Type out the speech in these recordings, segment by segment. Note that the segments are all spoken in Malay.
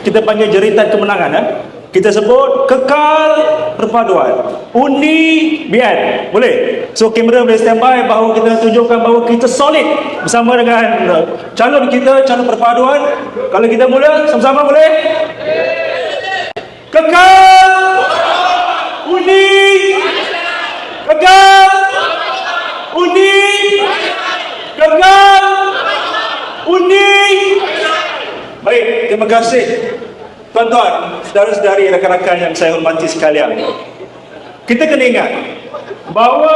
kita panggil jeritan kemenangan eh? kita sebut kekal perpaduan. Undi BN boleh? So kamera boleh standby bahawa kita tunjukkan bahawa kita solid bersama dengan uh, calon kita calon perpaduan. Kalau kita mula sama-sama boleh? Kekal undi kekal undi kekal undi Baik, terima kasih tuan-tuan, saudara-saudari, rakan-rakan yang saya hormati sekalian. Kita kena ingat bahawa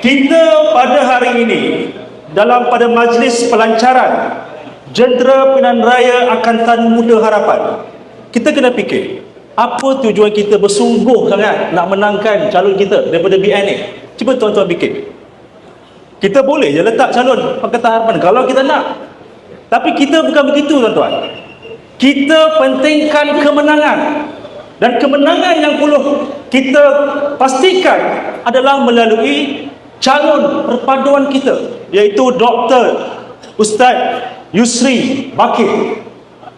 kita pada hari ini dalam pada majlis pelancaran Jentera Pilihan Raya Angkatan Muda Harapan, kita kena fikir apa tujuan kita bersungguh sangat nak menangkan calon kita daripada BN ni. Cuba tuan-tuan fikir. Kita boleh je letak calon Pakatan Harapan kalau kita nak. Tapi kita bukan begitu tuan-tuan. Kita pentingkan kemenangan. Dan kemenangan yang perlu kita pastikan adalah melalui calon perpaduan kita. Iaitu Dr. Ustaz Yusri Bakir.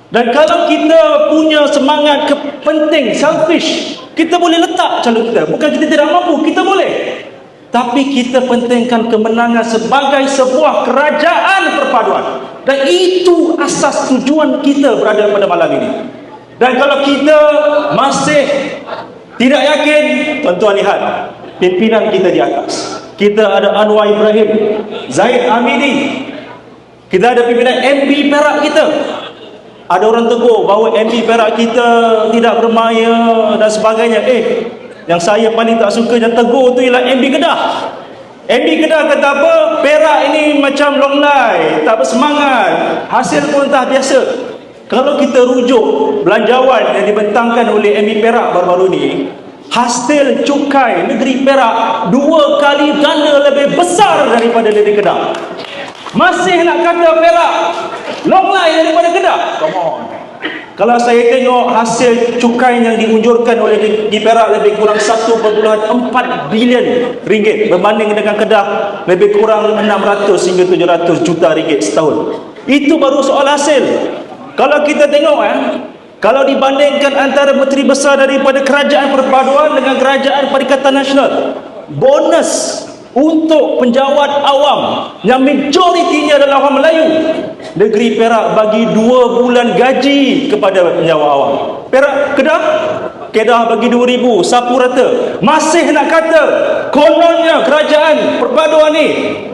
Dan kalau kita punya semangat ke penting, selfish, kita boleh letak calon kita. Bukan kita tidak mampu, kita boleh. Tapi kita pentingkan kemenangan sebagai sebuah kerajaan perpaduan. Dan itu asas tujuan kita berada pada malam ini. Dan kalau kita masih tidak yakin, tuan-tuan lihat pimpinan kita di atas. Kita ada Anwar Ibrahim, Zaid Amidi. Kita ada pimpinan MB Perak kita. Ada orang tegur bahawa MB Perak kita tidak bermaya dan sebagainya. Eh, yang saya paling tak suka yang tegur tu ialah MB Kedah. MB Kedah kata apa? Perak ini macam long life, tak bersemangat. Hasil pun tak biasa. Kalau kita rujuk belanjawan yang dibentangkan oleh MB Perak baru-baru ni, hasil cukai negeri Perak dua kali ganda lebih besar daripada negeri Kedah. Masih nak kata Perak long life daripada Kedah? Come on. Kalau saya tengok hasil cukai yang diunjurkan oleh di Perak lebih kurang 1.4 bilion ringgit berbanding dengan Kedah lebih kurang 600 hingga 700 juta ringgit setahun. Itu baru soal hasil. Kalau kita tengok eh, kalau dibandingkan antara menteri besar daripada kerajaan perpaduan dengan kerajaan Perikatan Nasional, bonus untuk penjawat awam yang majoritinya adalah orang Melayu negeri Perak bagi dua bulan gaji kepada penjawat awam Perak Kedah Kedah bagi 2000 sapu rata masih nak kata kononnya kerajaan perpaduan ni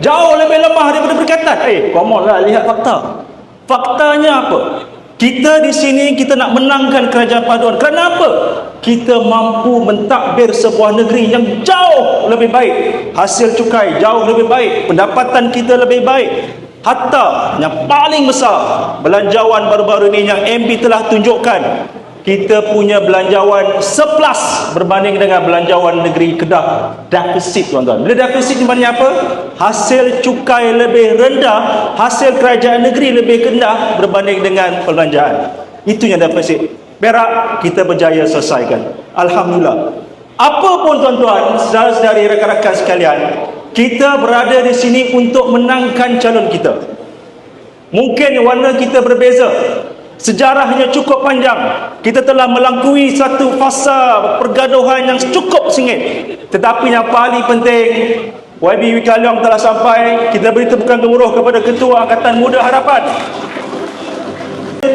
jauh lebih lemah daripada perikatan eh come on lah lihat fakta faktanya apa kita di sini kita nak menangkan kerajaan paduan. Kenapa? Kita mampu mentadbir sebuah negeri yang jauh lebih baik. Hasil cukai jauh lebih baik. Pendapatan kita lebih baik. Hatta yang paling besar belanjawan baru-baru ini yang MB telah tunjukkan kita punya belanjawan surplus berbanding dengan belanjawan negeri Kedah defisit tuan-tuan. Bila defisit ni maknanya apa? Hasil cukai lebih rendah, hasil kerajaan negeri lebih rendah berbanding dengan perbelanjaan. Itu yang defisit. Perak kita berjaya selesaikan. Alhamdulillah. Apa pun tuan-tuan, saudara-saudari rakan-rakan sekalian, kita berada di sini untuk menangkan calon kita. Mungkin warna kita berbeza, Sejarahnya cukup panjang. Kita telah melangkui satu fasa pergaduhan yang cukup sengit. Tetapi yang paling penting, YB Wika Leong telah sampai. Kita beri tepukan gemuruh kepada Ketua Angkatan Muda Harapan.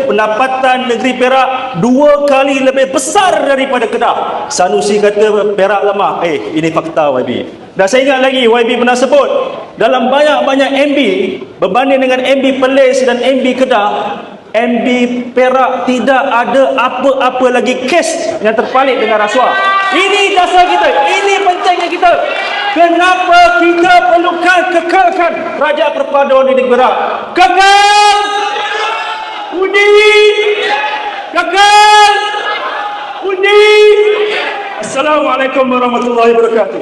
Pendapatan negeri Perak dua kali lebih besar daripada Kedah. Sanusi kata Perak lemah. Eh, ini fakta YB. Dan saya ingat lagi YB pernah sebut dalam banyak-banyak MB berbanding dengan MB Perlis dan MB Kedah MB Perak tidak ada apa-apa lagi kes yang terpalit dengan rasuah. Ini dasar kita. Ini pentingnya kita. Kenapa kita perlukan kekalkan Raja Perpaduan di Perak? Kekal! Kekal! Undi! Assalamualaikum warahmatullahi wabarakatuh.